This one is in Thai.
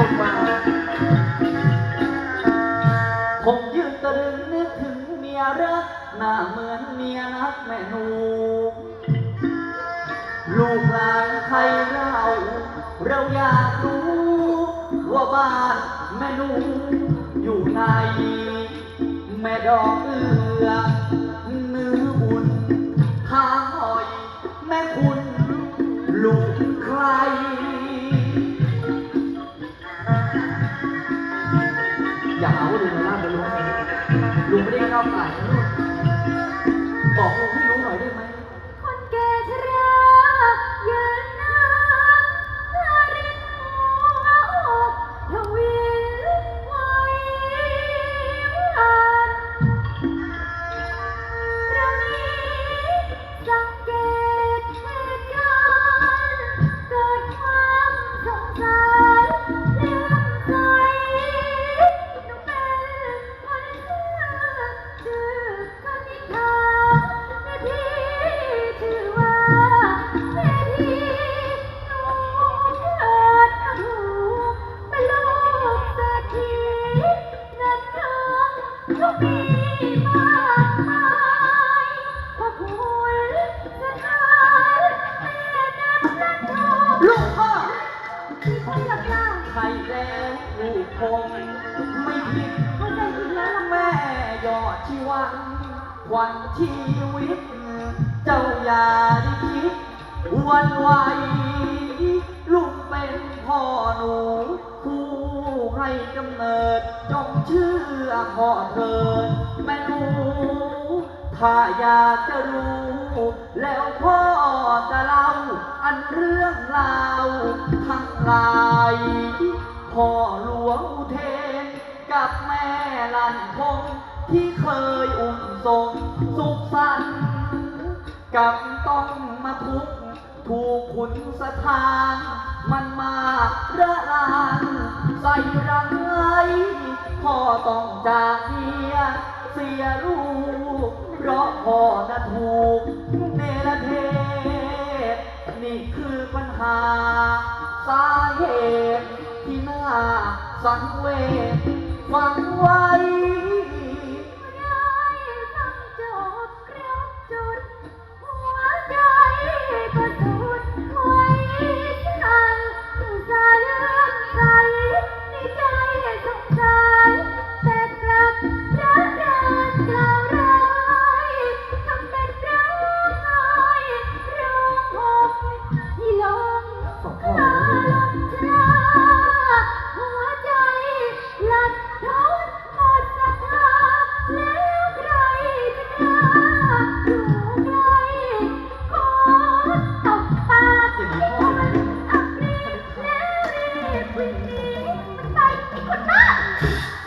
เข้ามาผมยืนตะลึงนึกถึงเมียรักหน้าเหมือนเมียนักแม่หนู ลูกหลานใครเราเราอยากรู้ว่าบ้านแม่หนูอยู่ไหนแม่ดอกเอือ ลุง ที่คนหลับล่าใครแล้วลูกคงไม่ผิดเข้าใจผิดแล้วล่ะแม่ยอดชีวันวันชีวิต เจ้าอย่าได้คิดวันไหวลูกเป็นพ่อหนู ผู้ให้กำเนิด จงเชื่อพ่อเถิดแม่หนูถ้าอยากจะรู้ แล้วพ่อจะเล่า อันเรื่องราว ทั้งหลายพ่อหลวงอุเทน กับแม่ลันคง ที่เคยอุ่นทรงสุขสันต์กับต้องมาทุกข์ถูกขุนสถาน มันมาระลานใส่รังไงพ่อต้องจากเมียเสียลูก เพราะพ่อน่ะถูกเนรเทศ นี่คือปัญหา สาเหตุที่น่าสังเวชหวังไว้ Yeah.